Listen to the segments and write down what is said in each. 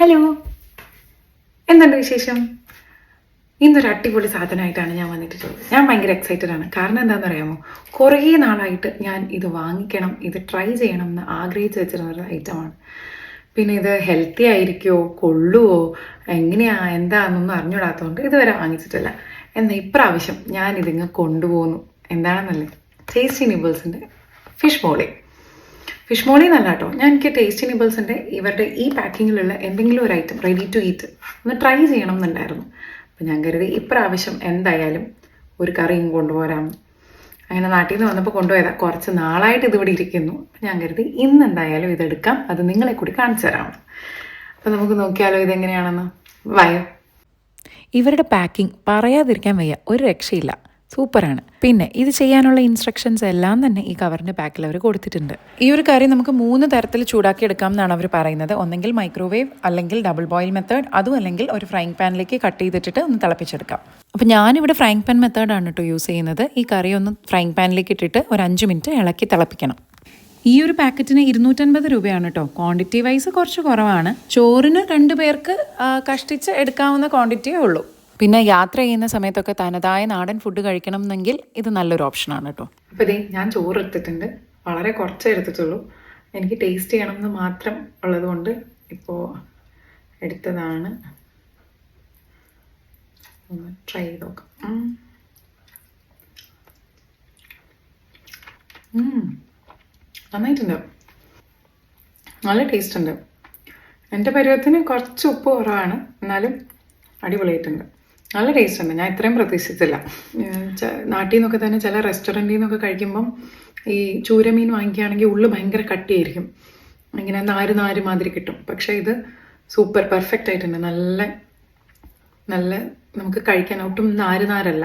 Hello എന്തുണ്ട് വിശേഷം? ഇന്നൊരു അടിപൊളി സാധനമായിട്ടാണ് ഞാൻ വന്നിട്ടുള്ളത് ഞാൻ ഭയങ്കര എക്സൈറ്റഡ് ആണ്. കാരണം എന്താണെന്ന് അറിയാമോ കുറേ നാളായിട്ട് ഞാൻ ഇത് വാങ്ങിക്കണം ഇത് ട്രൈ ചെയ്യണം എന്ന് ആഗ്രഹിച്ച് വെച്ചിരുന്ന ഒരു ഐറ്റമാണ് പിന്നെ ഇത് ഹെൽത്തി ആയിരിക്കുമോ കൊള്ളുവോ? എങ്ങനെയാ? എന്താണെന്നൊന്നും അറിഞ്ഞൂടാത്തതുകൊണ്ട് ഇതുവരെ വാങ്ങിച്ചിട്ടില്ല. എന്നാൽ ഇപ്രാവശ്യം ഞാൻ ഇതിങ്ങ് കൊണ്ടുപോകുന്നു. എന്താണെന്നല്ലേ? ടേസ്റ്റി നിബിൾസിന്റെ ഫിഷ് മോളി ഫിഷ് മോളി നല്ല കേട്ടോ. ഞാൻ എനിക്ക് ടേസ്റ്റി നിബിൾസിന്റെ ഇവരുടെ ഈ പാക്കിങ്ങിലുള്ള എന്തെങ്കിലും ഒരു ഐറ്റം റെഡി ടു ഈറ്റ് ഒന്ന് ട്രൈ ചെയ്യണം എന്നുണ്ടായിരുന്നു. അപ്പം ഞാൻ കരുതി ഇപ്രാവശ്യം എന്തായാലും ഒരു കറിയും കൊണ്ടുപോരാമെന്ന് അങ്ങനെ നാട്ടിൽ നിന്ന് വന്നപ്പോൾ കൊണ്ടുപോയതാ. കുറച്ച് നാളായിട്ട് ഇതിവിടെ ഇരിക്കുന്നു. ഞാൻ കരുതി ഇന്ന് എന്തായാലും ഇതെടുക്കാം. അത് നിങ്ങളെ കൂടി കാണിച്ചു തരാം. അപ്പം നമുക്ക് നോക്കിയാലോ ഇതെങ്ങനെയാണെന്ന്? വയോ ഇവരുടെ പാക്കിംഗ് പറയാതിരിക്കാൻ വയ്യ. ഒരു രക്ഷയില്ല. സൂപ്പറാണ്. പിന്നെ ഇത് ചെയ്യാനുള്ള ഇൻസ്ട്രക്ഷൻസ് എല്ലാം തന്നെ ഈ കവറിന്റെ പാക്കിൽ അവർ കൊടുത്തിട്ടുണ്ട്. ഈ ഒരു കറി നമുക്ക് മൂന്ന് തരത്തിൽ ചൂടാക്കി എടുക്കാം എന്നാണ് അവർ പറയുന്നത്. ഒന്നെങ്കിൽ മൈക്രോവേവ് അല്ലെങ്കിൽ ഡബിൾ ബോയിൽ മെത്തേഡ് അതും അല്ലെങ്കിൽ ഒരു ഫ്രൈങ് പാനിലേക്ക് കട്ട് ചെയ്തിട്ടിട്ട് ഒന്ന് തിളപ്പിച്ചെടുക്കാം. അപ്പോൾ ഞാനിവിടെ ഫ്രൈങ് പാൻ മെത്തേഡാണ് കേട്ടോ യൂസ് ചെയ്യുന്നത്. ഈ കറി ഒന്ന് ഫ്രൈങ് പാനിലേക്ക് ഇട്ടിട്ട് ഒരു അഞ്ച് മിനിറ്റ് ഇളക്കി തിളപ്പിക്കണം. ഈ ഒരു പാക്കറ്റിന് ഇരുന്നൂറ്റൻപത് രൂപയാണ് കേട്ടോ ക്വാണ്ടിറ്റി വൈസ് കുറച്ച് കുറവാണ്. ചോറിന് രണ്ട് പേർക്ക് കഷ്ടിച്ച് എടുക്കാവുന്ന ക്വാണ്ടിറ്റിയേ ഉള്ളൂ. പിന്നെ യാത്ര ചെയ്യുന്ന സമയത്തൊക്കെ തനതായ നാടൻ ഫുഡ് കഴിക്കണം എന്നെങ്കിൽ ഇത് നല്ലൊരു ഓപ്ഷനാണ് കേട്ടോ അപ്പോൾ ഇതേ ഞാൻ ചോറ് എടുത്തിട്ടുണ്ട്. വളരെ കുറച്ചേ എടുത്തിട്ടുള്ളൂ. എനിക്ക് ടേസ്റ്റ് ചെയ്യണം എന്ന് മാത്രം ഉള്ളതുകൊണ്ട് ഇപ്പോൾ എടുത്തതാണ്. ഒന്ന് ട്രൈ ചെയ്ത് നോക്കാം. നന്നായിട്ടുണ്ട്. നല്ല ടേസ്റ്റ് ഉണ്ട്. എന്റെ പരുവത്തിന് കുറച്ച് ഉപ്പ് കുറവാണ്. എന്നാലും അടിപൊളിയായിട്ടുണ്ട്. നല്ല ടേസ്റ്റ് ഉണ്ട്. ഞാൻ ഇത്രയും പ്രതീക്ഷിച്ചില്ല നാട്ടിൽ നിന്നൊക്കെ തന്നെ ചില റെസ്റ്റോറന്റിൽ നിന്നൊക്കെ കഴിക്കുമ്പം ഈ ചൂരമീൻ വാങ്ങിക്കുകയാണെങ്കിൽ ഉള്ളു ഭയങ്കര കട്ടിയായിരിക്കും. ഇങ്ങനെ നാര് നാര് മാതിരി കിട്ടും. പക്ഷേ ഇത് സൂപ്പർ പെർഫെക്റ്റ് ആയിട്ടുണ്ട്. നല്ല നല്ല നമുക്ക് കഴിക്കാൻ ഒട്ടും നാര് നാരല്ല.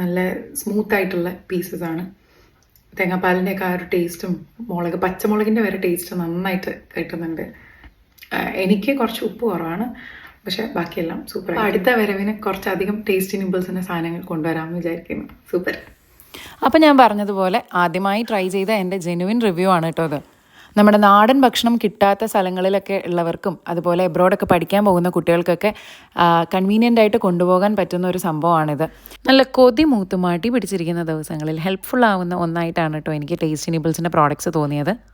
നല്ല സ്മൂത്ത് ആയിട്ടുള്ള പീസസ് ആണ്. തേങ്ങാപ്പാലിന്റെയൊക്കെ ആ ഒരു ടേസ്റ്റും മുളക് പച്ചമുളകിന്റെ വരെ ടേസ്റ്റ് നന്നായിട്ട് കിട്ടുന്നുണ്ട്. എനിക്ക് കുറച്ച് ഉപ്പ് കുറവാണ്. പക്ഷെ ബാക്കിയെല്ലാം സൂപ്പർ അടുത്ത വരവിന് കുറച്ചധികം ടേസ്റ്റി നിമ്പിൾസിന്റെ സാധനങ്ങൾ കൊണ്ടുവരാമെന്ന് വിചാരിക്കുന്നു. സൂപ്പർ അപ്പം ഞാൻ പറഞ്ഞതുപോലെ ആദ്യമായി ട്രൈ ചെയ്ത എന്റെ ജെനുവിൻ റിവ്യൂ ആണ് കേട്ടോ അത്. നമ്മുടെ നാടൻ ഭക്ഷണം കിട്ടാത്ത സ്ഥലങ്ങളിലൊക്കെ ഉള്ളവർക്കും അതുപോലെ എബ്രോഡൊക്കെ പഠിക്കാൻ പോകുന്ന കുട്ടികൾക്കൊക്കെ കൺവീനിയന്റ് ആയിട്ട് കൊണ്ടുപോകാൻ പറ്റുന്ന ഒരു സംഭവമാണിത്. നല്ല കൊതി മൂത്തുമാട്ടി പിടിച്ചിരിക്കുന്ന ദിവസങ്ങളിൽ ഹെൽപ്ഫുൾ ആവുന്ന ഒന്നായിട്ടാണ് കേട്ടോ എനിക്ക് ടേസ്റ്റി നിബിൾസിന്റെ പ്രോഡക്റ്റ്സ് തോന്നിയത്.